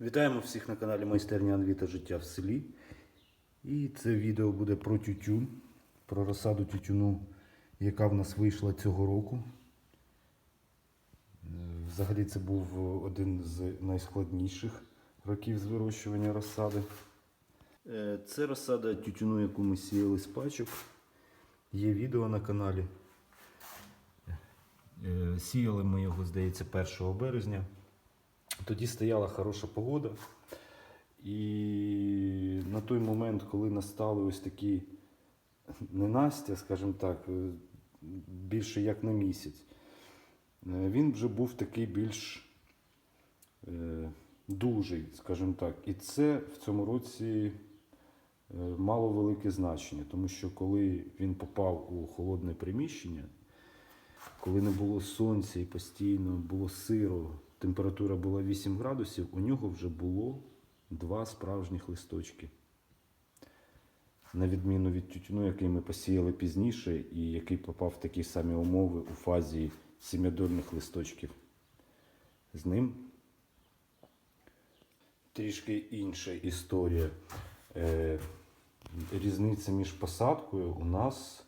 Вітаємо всіх на каналі Майстерня Анві та життя в селі. І це відео буде про тютюн, про розсаду тютюну, яка в нас вийшла цього року. Взагалі це був один з найскладніших років з вирощування розсади. Е, Це розсада тютюну, яку ми сіяли з пачок. Є відео на каналі. Е, Сіяли ми його, здається, 1 березня. Тоді стояла хороша погода. І на той момент, коли настали ось такі ненастя, скажімо так, е, більше як на місяць, е, він вже був такий більш е, дужий, скажімо так. І це в цьому році мало велике значення, тому що коли він попав у холодне приміщення, коли не було сонця і постійно було сиро, температура була 8 градусів, у нього вже було два справжніх листочки. На відміну від тютюну, який ми посіяли пізніше, і який попав в такі самі умови у фазі сім'ядольних листочків. З ним трішки інша історія. Е, різниця між посадкою у нас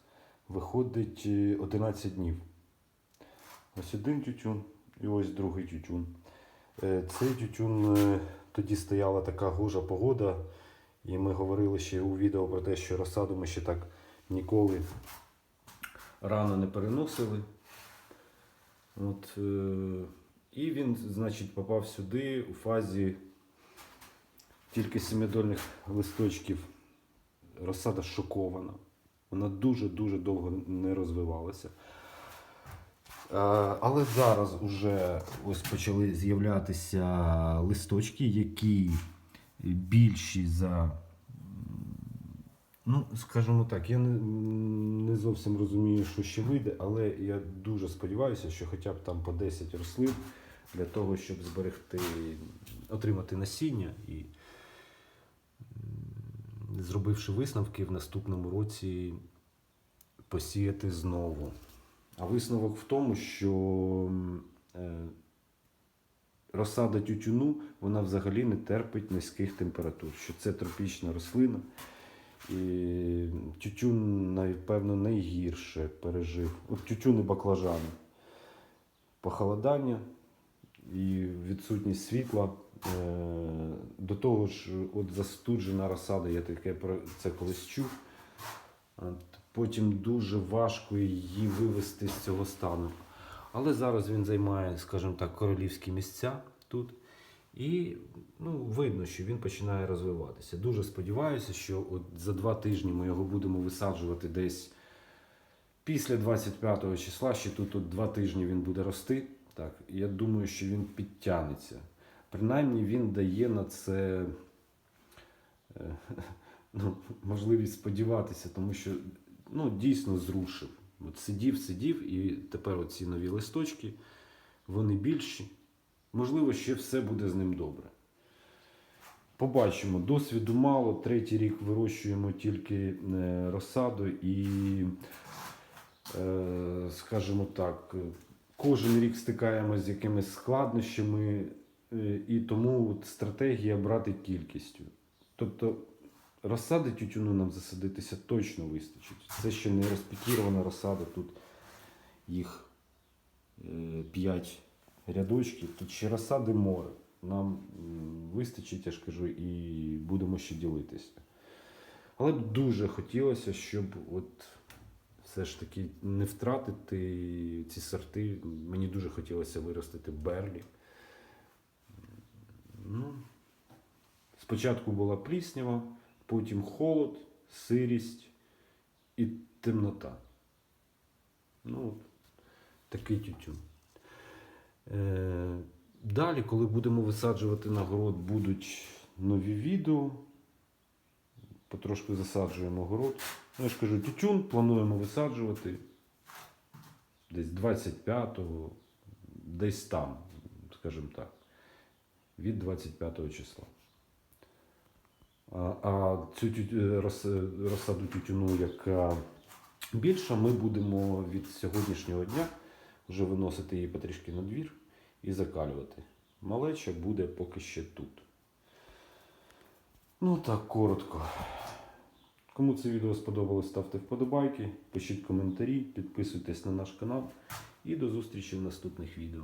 виходить е, 11 днів. Ось один тютюн і ось другий тютюн. Е, Цей тютюн е, тоді стояла така гожа погода, і ми говорили ще у відео про те, що розсаду ми ще так ніколи рано не переносили. От, е, і він, значить, попав сюди у фазі тільки семидольних листочків. Розсада шокована. Вона дуже-дуже довго не розвивалася. Е, Але зараз вже ось почали з'являтися листочки, які більші за. Ну, скажімо так, я не, зовсім розумію, що ще вийде, але я дуже сподіваюся, що хоча б там по 10 рослин для того, щоб зберегти, отримати насіння і зробивши висновки в наступному році посіяти знову. А висновок в тому, що е, розсада тютюну вона взагалі не терпить низьких температур, що це тропічна рослина. І тютюн, напевно, найгірше пережив. От тютюн і баклажани. Похолодання і відсутність світла. Е, До того ж, от застуджена розсада, я таке про це колись чув. От, Потім дуже важко її вивести з цього стану. Але зараз він займає, скажімо так, королівські місця тут. І ну, видно, що він починає розвиватися. Дуже сподіваюся, що от за два тижні ми його будемо висаджувати десь після 25 числа. Ще тут от два тижні він буде рости. Так, я думаю, що він підтягнеться. Принаймні він дає на це е, ну, можливість сподіватися, тому що ну, дійсно зрушив. От сидів, сидів, і тепер оці нові листочки, вони більші. Можливо, ще все буде з ним добре. Побачимо. Досвіду мало. Третій рік вирощуємо тільки е, розсаду і, е, скажімо так, кожен рік стикаємося з якимись складнощами, е, і тому стратегія брати кількістю. Тобто розсади тютюну нам засадитися точно вистачить. Це ще не розпікірована розсада, тут їх 5 рядочків, тут ще розсади море. Нам вистачить, я ж кажу, і будемо ще ділитися. Але б дуже хотілося, щоб от все ж таки не втратити ці сорти. Мені дуже хотілося виростити берлі. Ну, спочатку була пліснява, потім холод, сирість і темнота. Ну, от такий тютюн. Е, Далі, коли будемо висаджувати на город, будуть нові відео. Потрошки засаджуємо город. Ну, я ж кажу, тютюн плануємо висаджувати десь 25-го, десь там, скажімо так, від 25 числа. А, цю е, роз- розсаду тютюну, яка більша, ми будемо від сьогоднішнього дня вже виносити її потрішки на двір і закалювати. Малеча буде поки ще тут. Ну так, коротко. Кому це відео сподобалось, ставте вподобайки, пишіть коментарі, підписуйтесь на наш канал і до зустрічі в наступних відео.